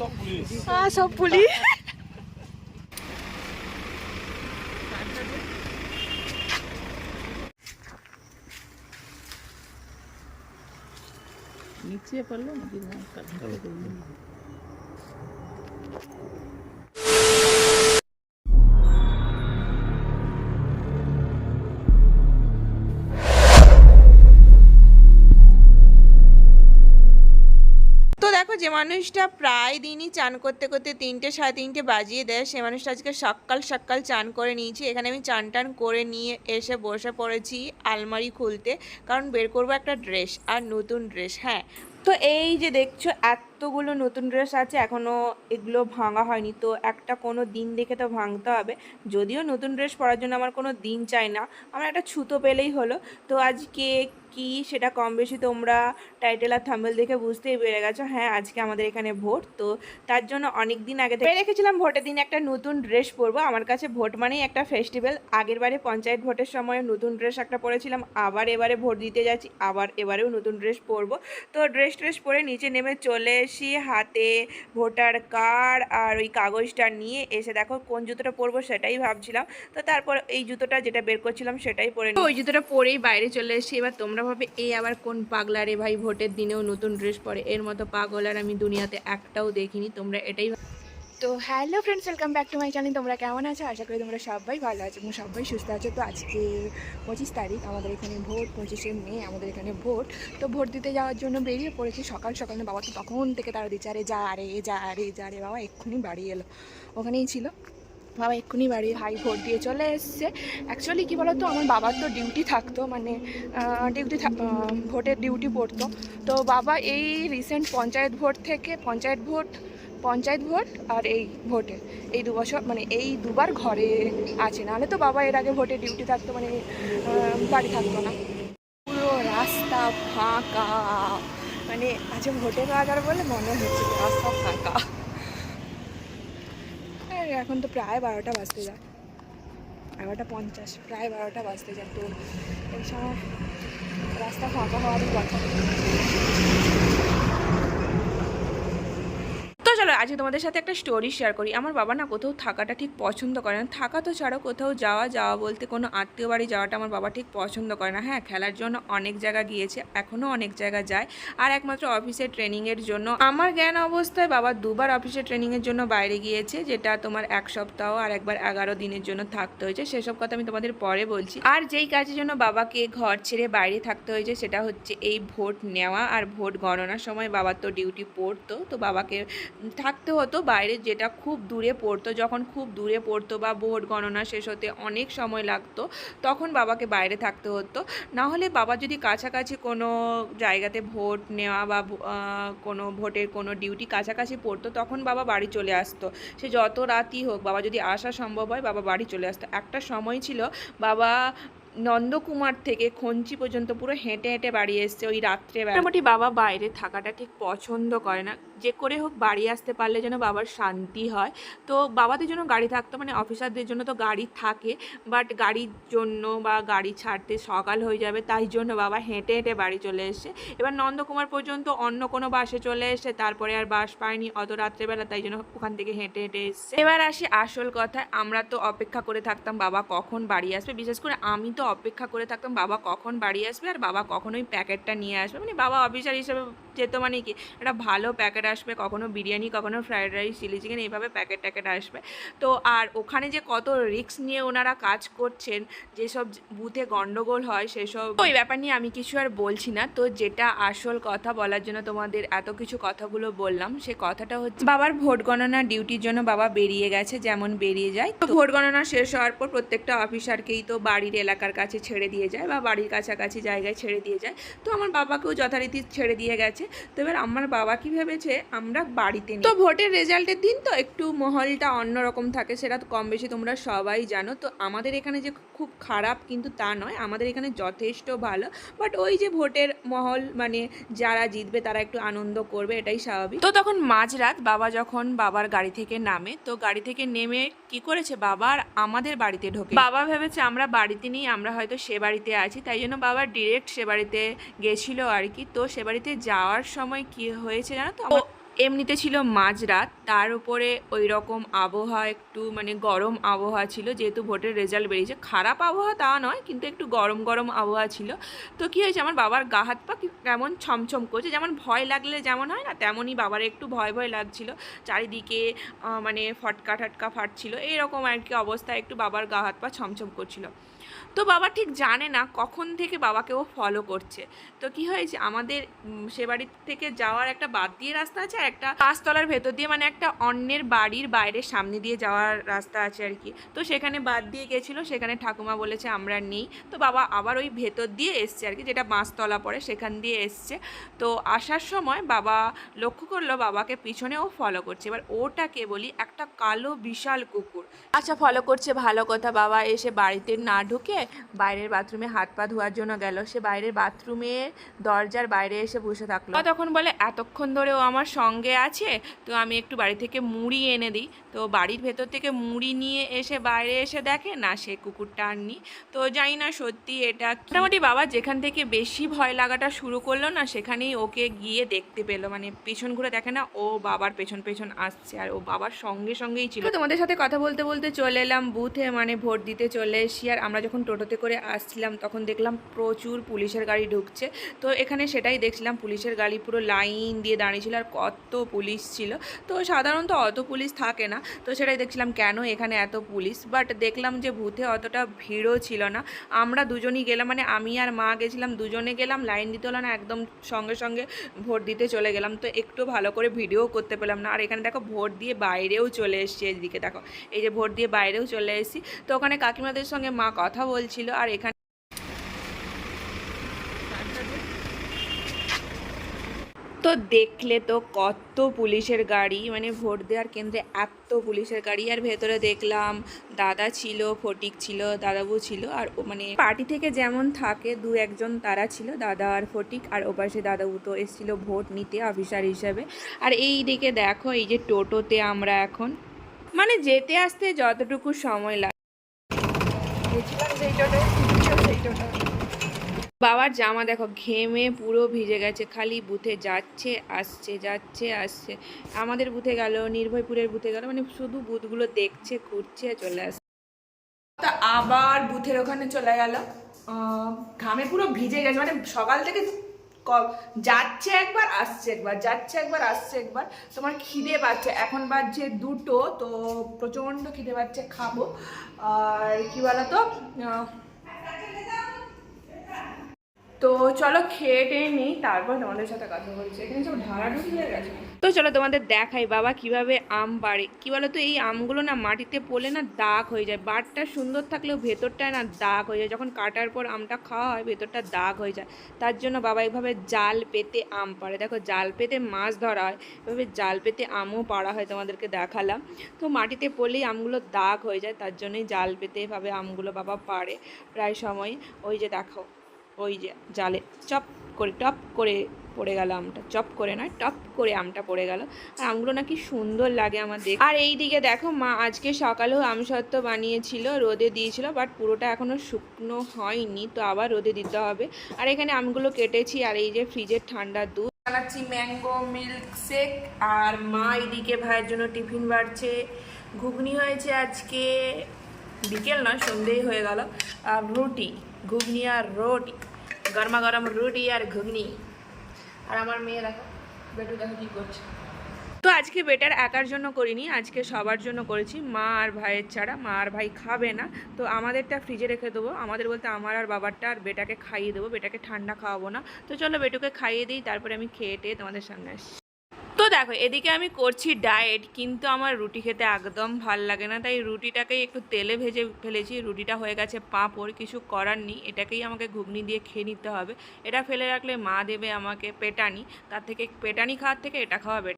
আহ, সব পুলিশ। নিচে পারল নাকি? যে মানুষটা প্রায় দিনই চান করতে করতে তিনটে, সাড়ে তিনটে বাজিয়ে দেয়, সে মানুষটা আজকে সকাল সকাল চান করে নিয়েছি। এখানে আমি চান টান করে নিয়ে এসে বসে পড়েছি আলমারি খুলতে, কারণ বের করব একটা ড্রেস, আর নতুন ড্রেস হ্যাঁ। তো এই যে দেখছ এতগুলো নতুন ড্রেস আছে এখনও এগুলো ভাঙা হয়নি। তো একটা কোনো দিন দেখে তো ভাঙতে হবে। যদিও নতুন ড্রেস পরার জন্য আমার কোনো দিন চাই না, আমার একটা ছুতো পেলেই হলো। তো আজকে কি সেটা কম বেশি তোমরা টাইটেল আর থাম্বেল দেখে বুঝতেই পেরে গেছো। হ্যাঁ আজকে আমাদের এখানে ভোট। তো তার জন্য অনেক দিন আগে থেকে রেখেছিলাম ভোটের দিন একটা নতুন ড্রেস পরবো। আমার কাছে ভোট মানেই একটা ফেস্টিভ্যাল আগের বারে পঞ্চায়েত ভোটের সময় নতুন ড্রেস একটা পরেছিলাম। আবার এবারে ভোট দিতে যাচ্ছি। আবার এবারেও নতুন ড্রেস পরবো। তো ড্রেস ট্রেস পরে নিচে নেমে চলে এসি হাতে ভোটার কার্ড আর ওই কাগজটা নিয়ে এসে দেখো কোন জুতোটা পরবো সেটাই ভাবছিলাম। তো তারপর এই জুতোটা যেটা বের করছিলাম সেটাই পরে। ওই জুতোটা পরেই বাইরে চলে এসেছি। এবার তোমরা ভাবে এই আবার কোন পাগলা রে ভাই ভোটের দিনেও নতুন ড্রেস পরে। এর মতো পাগলার আমি দুনিয়াতে একটাও দেখিনি। তোমরা এটাই তো hello friends, welcome back to my channel. তোমরা কেমন আছো? আশা করি তোমরা সবাই ভালো আছো এবং সবাই সুস্থ আছো। তো আজকে পঁচিশ তারিখ, আমাদের এখানে ভোট পঁচিশে মে, আমাদের এখানে ভোট তো ভোট দিতে যাওয়ার জন্য বেরিয়ে পড়েছি। সকাল সকাল বাবা তো তখন থেকে তারা দিচ্ছে, আরে যা রে যা রে যা রে, বাবা, এক্ষুনি বাড়ি এলো। ওখানেই ছিল। বাবা, এক্ষুনি বাড়ি, ভাই ভোট দিয়ে চলে এসছে। অ্যাকচুয়ালি কী বলতো, আমার বাবার তো ডিউটি থাকতো মানে ডিউটি ভোটের ডিউটি পড়তো। তো বাবা, এই রিসেন্ট পঞ্চায়েত ভোট থেকে, পঞ্চায়েত ভোট পঞ্চায়েত ভোট আর এই ভোটে। এই দু বছর মানে এই দুবার ঘরে আছে। নাহলে তো বাবা এর আগে ভোটে ডিউটি থাকতো মানে বাড়ি থাকতো না। পুরো রাস্তা ফাঁকা। মানে আজকে ভোটের বাজার বলে মনে হচ্ছে রাস্তা ফাঁকা। এখন তো প্রায় বারোটা বাজতে যায়। এগারোটা পঞ্চাশ, প্রায় বারোটা বাজতে যায়। তো এই সময় রাস্তা ফাঁকা হওয়ারই কথা। চলো, আজকে তোমাদের সাথে একটা স্টোরি শেয়ার করি। আমার বাবা না কোথাও থাকাটা ঠিক পছন্দ করে না। থাকা তো ছাড়ো কোথাও যাওয়া যাওয়া বলতে কোনো আত্মীয় বাড়ি যাওয়াটা আমার বাবা ঠিক পছন্দ করে না। হ্যাঁ খেলার জন্য অনেক জায়গা গিয়েছে, এখনও অনেক জায়গা যায়। আর একমাত্র অফিসের ট্রেনিংয়ের জন্য। আমার জ্ঞান অবস্থায় বাবা দুবার অফিসের ট্রেনিংয়ের জন্য বাইরে গিয়েছে, যেটা তোমার এক সপ্তাহ আর একবার এগারো দিনের জন্য থাকতে হয়েছে। সেসব কথা আমি তোমাদের পরে বলছি। আর যেই কাজের জন্য বাবাকে ঘর ছেড়ে বাইরে থাকতে হয়েছে, সেটা হচ্ছে এই ভোট নেওয়া আর ভোট গণনার সময় বাবার তো ডিউটি পড়তো, তো বাবাকে থাকতে হতো, বাইরে যেটা খুব দূরে পড়তো, যখন খুব দূরে পড়তো বা ভোট গণনা শেষ হতে অনেক সময় লাগতো, তখন বাবাকে বাইরে থাকতে হতো। না হলে বাবা যদি কাছাকাছি কোনো জায়গাতে ভোট নেওয়া বা কোনো ভোটের কোনো ডিউটি কাছাকাছি পড়তো, তখন বাবা বাড়ি চলে আসতো। সে যত রাতই হোক, বাবা যদি আসা সম্ভব হয়, বাবা বাড়ি চলে আসতো। একটা সময় ছিল, বাবা নন্দকুমার থেকে খঞ্চি পর্যন্ত পুরো হেঁটে হেঁটে বাড়ি এসছে ওই রাত্রে মোটামুটি বাবা বাইরে থাকাটা ঠিক পছন্দ করে না। যে করে হোক বাড়ি আসতে পারলে যেন বাবার শান্তি হয়। তো বাবাদের জন্য গাড়ি থাকতো মানে অফিসারদের জন্য তো গাড়ি থাকে। বাট গাড়ির জন্য বা গাড়ি ছাড়তে সকাল হয়ে যাবে, তাই জন্য বাবা হেঁটে হেঁটে বাড়ি চলে এসছে। এবার নন্দকুমার পর্যন্ত অন্য কোনো বাসে চলে এসে তারপরে আর বাস পায়নি অত রাত্রেবেলা, তাই জন্য ওখান থেকে হেঁটে হেঁটে এসছে। এবার আসি আসল কথা আমরা তো অপেক্ষা করে থাকতাম বাবা কখন বাড়ি আসবে। বিশেষ করে আমি তো অপেক্ষা করে থাকতাম, বাবা কখন বাড়ি আসবে আর বাবা কখন ওই প্যাকেটটা নিয়ে আসবে। মানে বাবা অফিসার হিসেবে যেত মানে কি, একটা ভালো প্যাকেট আসবে, কখনো বিরিয়ানি, কখনো ফ্রায়েড রাইস, চিলি চিকেন, এইভাবে প্যাকেট ট্যাকেট আসবে। তো আর ওখানে যে কত রিস্ক নিয়ে ওনারা কাজ করছেন, যেসব বুথে গন্ডগোল হয় সেসব ওই ব্যাপার নিয়ে আমি কিছু আর বলছি না। তো যেটা আসল কথা বলার জন্য তোমাদের এত কিছু কথাগুলো বললাম, সে কথাটা হচ্ছে বাবার ভোট গণনা ডিউটির জন্য বাবা বেরিয়ে গেছে, যেমন বেরিয়ে যায়। তো ভোট গণনা শেষ হওয়ার পর প্রত্যেকটা অফিসারকেই তো বাড়ির এলাকার কাছে ছেড়ে দিয়ে যায় বা বাড়ির কাছাকাছি জায়গায় ছেড়ে দিয়ে যায়। তো আমার বাবাকেও যথারীতি ছেড়ে দিয়ে গেছে। তো এবার আমার বাবা কি ভেবেছে? আমরা বাড়িতে তো ভোটের রেজাল্টের দিন তো একটু মহলটা অন্যরকম থাকে, সেটা তো কম বেশি তোমরা সবাই জানো। তো আমাদের এখানে যে খুব খারাপ কিন্তু তা নয়, আমাদের এখানে যথেষ্ট ভালো। বাট ওই যে ভোটের মহল মানে যারা জিতবে তারা একটু আনন্দ করবে, এটাই স্বাভাবিক। তো তখন মাঝরাত বাবা যখন বাবার গাড়ি থেকে নামে, তো গাড়ি থেকে নেমে কি করেছে বাবার আমাদের বাড়িতে ঢোকে। বাবা ভেবেছে, আমরা বাড়িতে নেই আমরা হয়তো সে বাড়িতে আছি, তাই জন্য বাবা ডিরেক্ট সে বাড়িতে গেছিল আর কি। তো সে বাড়িতে যাওয়ার সময় কি হয়েছে জানো তো? এমনিতে ছিল মাঝরাত, তার উপরে ওই রকম আবহাওয়া একটু মানে গরম আবহাওয়া ছিল, যেহেতু ভোটের রেজাল্ট বেরিয়েছে। খারাপ আবহাওয়া তা নয়, কিন্তু একটু গরম গরম আবহাওয়া ছিল। তো কী হয়েছে, আমার বাবার গা হাত পা কেমন ছমছম করছে, যেমন ভয় লাগলে যেমন হয় না, তেমনই বাবার একটু ভয় ভয় লাগছিল। চারিদিকে মানে ফটকা ঠাটকা ফাটছিল, এইরকম আর কি অবস্থায় একটু বাবার গা হাত পা ছমছম করছিল। তো বাবা ঠিক জানে না কখন থেকে বাবাকে ও ফলো করছে। তো কি হয়েছে আমাদের সে বাড়ি থেকে যাওয়ার একটা বাদ দিয়ে রাস্তা আছে আর একটা পাঁচতলার ভেতর দিয়ে মানে একটা অন্যের বাড়ির বাইরের সামনে দিয়ে যাওয়ার রাস্তা আছে আর কি। তো সেখানে বাদ দিয়ে গেছিল, সেখানে ঠাকুমা বলেছে আমরা নেই। তো বাবা আবার ওই ভেতর দিয়ে এসছে আর কি, যেটা পাঁচতলা পড়ে সেখান দিয়ে এসছে। তো আসার সময় বাবা লক্ষ্য করল বাবাকে পিছনে ও ফলো করছে। এবার ওটাকে বলি একটা কালো বিশাল কুকুর। আচ্ছা ফলো করছে, ভালো কথা বাবা, এসে বাড়িতে না বাইরের বাথরুমে হাত পা ধোয়ার জন্য গেল। সে বাইরের বাথরুমে দরজার বাইরে এসে বসে থাকল। তখন বলে এতক্ষণ ধরে ও আমার সঙ্গে আছে তো আমি একটু বাড়ি থেকে মুড়ি এনে দিই। তো বাড়ির ভেতর থেকে মুড়ি নিয়ে এসে বাইরে এসে দেখে না সে কুকুরটা আর নি তো জানি না সত্যি এটা মোটামুটি বাবা যেখান থেকে বেশি ভয় লাগাটা শুরু করল না সেখানেই ওকে গিয়ে দেখতে পেল। মানে পেছন ঘুরে দেখে না ও বাবার পেছন পেছন আসছে আর ও বাবার সঙ্গে সঙ্গেই ছিল। তোমাদের সাথে কথা বলতে বলতে চলে এলাম বুথে মানে ভোট দিতে চলে এসি আর আমরা যখন টোটোতে করে আসছিলাম, তখন দেখলাম প্রচুর পুলিশের গাড়ি ঢুকছে। তো এখানে সেটাই দেখছিলাম, পুলিশের গাড়ি পুরো লাইন দিয়ে দাঁড়িয়েছিল আর কত পুলিশ ছিল। তো সাধারণত অত পুলিশ থাকে না। তো সেটাই দেখছিলাম, কেন এখানে এত পুলিশ? বাট দেখলাম যে বুথে অতটা ভিড়ও ছিল না। আমরা দুজনই গেলাম মানে আমি আর মা গেছিলাম, দুজনে গেলাম, লাইন দিতে হলো না, একদম সঙ্গে সঙ্গে ভোট দিতে চলে গেলাম। তো একটু ভালো করে ভিডিও করতে পেলাম না। আর এখানে দেখো, ভোট দিয়ে বাইরেও চলে এসেছি, এদিকে দেখো। এই যে ভোট দিয়ে বাইরেও চলে এসেছি। তো ওখানে কাকিমাদের সঙ্গে মা কথা বলছিল আর এখানে তো দেখলে তো কত পুলিশের গাড়ি মানে ভোট দেওয়ার কেন্দ্রে এত পুলিশের গাড়ি, আর ভেতরে দেখলাম দাদা ছিল, ফটিক ছিল, দাদাবু ছিল, আর মানে পার্টি থেকে যেমন থাকে, দু একজন তারা ছিল, দাদা আর ফটিক, আর ওপাশে দাদাবু তো এসেছিল ভোট নিতে অফিসার হিসাবে। আর এই দিকে দেখো, এই যে টোটোতে আমরা এখন মানে যেতে আসতে যতটুকু সময় লাগে বাবার জামা দেখো, ঘেমে পুরো ভিজে গেছে, খালি বুথে যাচ্ছে, আসছে যাচ্ছে, আসছে। আমাদের বুথে গেল, নির্ভয়পুরের বুথে গেল মানে শুধু বুথগুলো দেখছে, ঘুরছে, চলে আসছে। আবার বুথের ওখানে চলে গেল। ঘামে পুরো ভিজে গেছে মানে সকাল থেকে যাচ্ছে একবার, আসছে একবার, যাচ্ছে একবার, আসছে একবার। তোমার খিদে পাচ্ছে। এখন বাজছে দুটো, তো প্রচণ্ড খিদে পাচ্ছে, খাব। আর কি বলতো? তো চলো খেয়ে টেয়ে নিই, তারপর তোমাদের সাথে কথা বলছি। এখানে সব ঢালাঢুলি হয়ে গেছে? তো চলো তোমাদের দেখাই, বাবা কীভাবে আম বাড়ে। কি বলো তো এই আমগুলো না মাটিতে পড়লে না দাগ হয়ে যায়। বাটটা সুন্দর থাকলেও ভেতরটায় না দাগ হয়ে যায়। যখন কাটার পর আমটা খাওয়া হয়, ভেতরটা দাগ হয়ে যায়। তার জন্য বাবা এইভাবে জাল পেতে আম পাড়ে। দেখো, জাল পেতে মাছ ধরা হয়, এভাবে জাল পেতে আমও পাড়া হয় তোমাদেরকে দেখালাম। তো মাটিতে পড়লেই আমগুলো দাগ হয়ে যায়, তার জন্যই জাল পেতে এভাবে আমগুলো বাবা পাড়ে। প্রায় সময়, ওই যে দেখো ওই যে জালে চপ করে, টপ করে পড়ে গেল আমটা। চপ করে নয়, টপ করে আমটা পড়ে গেল। আর আমগুলো নাকি সুন্দর লাগে আমার আর এই দিকে দেখো, মা আজকে সকালেও আমসত্ত্ব বানিয়েছিল, রোদে দিয়েছিল, বাট পুরোটা এখনও শুকনো হয়নি, তো আবার রোদে দিতে হবে। আর এখানে আমগুলো কেটেছি, আর এই যে ফ্রিজের ঠান্ডা দুধ। বানাচ্ছি ম্যাঙ্গো, মিল্ক শেক, আর মা এইদিকে ভাইয়ের জন্য টিফিন বাড়ছে। ঘুগনি হয়েছে আজকে, বিকেল নয়, সন্ধেই হয়ে গেল। আর রুটি, ঘুগনি আর রুটি। গরমা গরম রুটি আর ঘুগনি। আর আমার মেয়ে দেখো, বেটু দেখো কী করছে। তো আজকে বেটার একার জন্য করিনি, আজকে সবার জন্য করেছি। মা আর ভাইয়ের ছাড়া, মা আর ভাই খাবে না। তো আমাদেরটা ফ্রিজে রেখে দেবো। আমাদের বলতে আমার আর বাবারটা আর বেটাকে খাইয়ে দেবো, বেটাকে ঠান্ডা খাওয়াবো না। তো চলো বেটুকে খাইয়ে দিই, তারপরে আমি খেয়ে টেয়ে তোমাদের সামনে আসছি। দেখো, এদিকে আমি করছি ডায়েট কিন্তু আমার রুটি খেতে একদম ভালো লাগে না। তাই রুটিটাকেই একটু তেলে ভেজে ফেলেছি। রুটিটা হয়ে গেছে পাঁপড়, কিছু করার নেই। এটাকেই আমাকে ঘুগনি দিয়ে খেয়ে নিতে হবে। এটা ফেলে রাখলে মা দেবে আমাকে পেটানি। তার থেকে পেটানি খাওয়ার থেকে এটা খাওয়া।